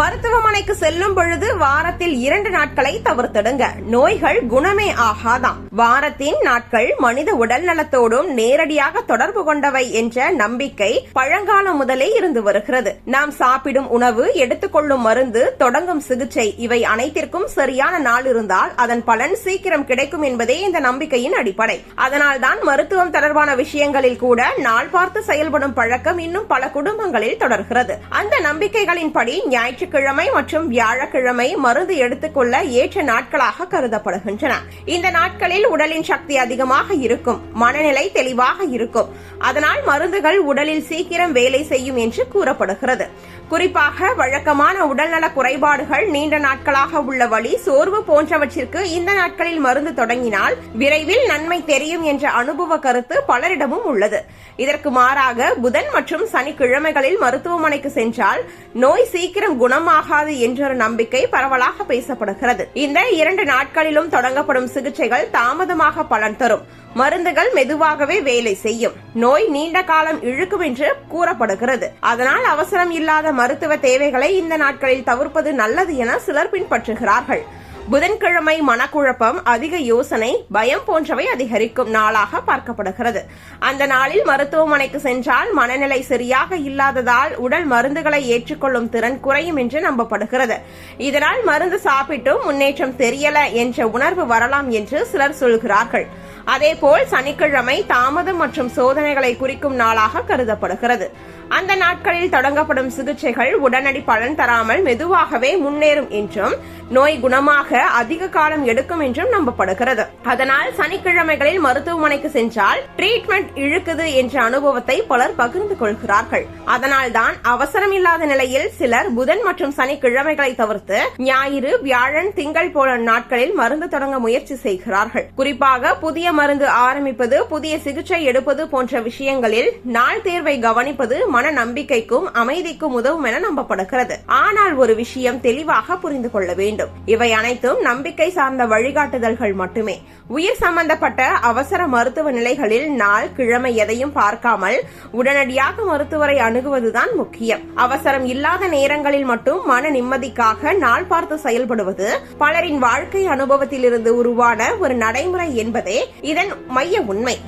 மருத்துவமனைக்கு செல்லும் பொழுது வாரத்தில் இரண்டு நாட்களை தவிர்த்திடுங்க. நோய்கள் குணமே ஆகாதாம். வாரத்தின் நாட்கள் மனித உடல் நலத்தோடும் நேரடியாக தொடர்பு கொண்டவை என்ற நம்பிக்கை பழங்காலம் முதலே இருந்து வருகிறது. நாம் சாப்பிடும் உணவு எடுத்துக்கொள்ளும் மருந்து தொடங்கும் சிகிச்சை இவை அனைத்திற்கும் சரியான நாள் இருந்தால் அதன் பலன் சீக்கிரம் கிடைக்கும் என்பதே இந்த நம்பிக்கையின் அடிப்படை. அதனால்தான் மருத்துவம் தொடர்பான விஷயங்களில் கூட நாள் பார்த்து செயல்படும் பழக்கம் இன்னும் பல குடும்பங்களில் தொடர்கிறது. அந்த நம்பிக்கைகளின்படி ஞாயிற்றுக்கிழமை மற்றும் வியாழக்கிழமை மருந்து எடுத்துக்கொள்ள ஏற்ற நாட்களாக கருதப்படுகின்றன. இந்த நாட்களில் உடலின் சக்தி அதிகமாக இருக்கும். மனநிலை தெளிவாக இருக்கும். அதனால் மருந்துகள் உடலில் சீக்கிரம் வேலை செய்யும் என்று கூறப்படுகிறது. குறிப்பாக வழக்கமான உடல்நல குறைபாடுகள் நீண்ட நாட்களாக உள்ள வழி சோர்வு போன்றவற்றிற்கு இந்த நாட்களில் மருந்து தொடங்கினால் விரைவில் நன்மை தெரியும் என்ற அனுபவ கருத்து பலரிடமும் உள்ளது. இதற்கு மாறாக புதன் மற்றும் சனிக்கிழமைகளில் மருத்துவமனைக்கு சென்றால் நோய் சீக்கிரம் குணம் குணமாகாது என்றொரு நம்பிக்கை பரவலாக பேசப்படுகிறது. இந்த இரண்டு நாட்களிலும் தொடங்கப்படும் சிகிச்சைகள் தாமதமாக பலன் தரும். மருந்துகள் மெதுவாகவே வேலை செய்யும். நோய் நீண்ட காலம் இழுக்கும் என்று கூறப்படுகிறது. அதனால் அவசரம் இல்லாத மருத்துவ தேவைகளை இந்த நாட்களில் தவிர்ப்பது நல்லது என சிலர் பின்பற்றுகிறார்கள். புதன்கிழமை மனக்குழப்பம் அதிக யோசனை பயம் போன்றவை அதிகரிக்கும் நாளாக பார்க்கப்படுகிறது. அந்த நாளில் மருத்துவமனைக்கு சென்றால் மனநிலை சரியாக இல்லாததால் உடல் மருந்துகளை ஏற்றுக்கொள்ளும் திறன் குறையும் என்று நம்பப்படுகிறது. இதனால் மருந்து சாப்பிட்டும் முன்னேற்றம் தெரியல என்ற உணர்வு வரலாம் என்று சிலர் சொல்கிறார்கள். அதேபோல் சனிக்கிழமை தாமதம் மற்றும் சோதனைகளை குறிக்கும் நாளாக கருதப்படுகிறது. அந்த நாட்களில் தொடங்கப்படும் சிகிச்சைகள் உடனடி பலன் தராமல் மெதுவாகவே முன்னேறும் என்றும் நோய் குணமாக அதிக காலம் எடுக்கும் என்றும் நம்பப்படுகிறது. அதனால் சனிக்கிழமைகளில் மருத்துவமனைக்கு சென்றால் ட்ரீட்மெண்ட் இழுக்குது என்ற அனுபவத்தை பலர் பகிர்ந்து கொள்கிறார்கள். அதனால்தான் அவசரம் இல்லாத நிலையில் சிலர் புதன் மற்றும் சனிக்கிழமைகளை தவிர்த்து ஞாயிறு வியாழன் திங்கள் போல நாட்களில் மருந்து தொடங்க முயற்சி செய்கிறார்கள். குறிப்பாக புதிய புதிய மருந்து ஆரம்பிப்பது புதிய சிகிச்சை எடுப்பது போன்ற விஷயங்களில் நாள் தேர்வை கவனிப்பது மன நம்பிக்கைக்கும் அமைதிக்கும் உதவும் என நம்பப்படுகிறது. ஆனால் ஒரு விஷயம் தெளிவாக புரிந்து கொள்ள வேண்டும். இவை அனைத்தும் நம்பிக்கை சார்ந்த வழிகாட்டுதல்கள் மட்டுமே. உயிர் சம்பந்தப்பட்ட அவசர மருத்துவ நிலைகளில் நாள் கிழமை எதையும் பார்க்காமல் உடனடியாக மருத்துவரை அணுகுவதுதான் முக்கியம். அவசரம் இல்லாத நேரங்களில் மட்டும் மன நிம்மதிக்காக நாள் பார்த்து செயல்படுவது பலரின் வாழ்க்கை அனுபவத்திலிருந்து உருவான ஒரு நடைமுறை என்பதே இதன் மைய உண்மை.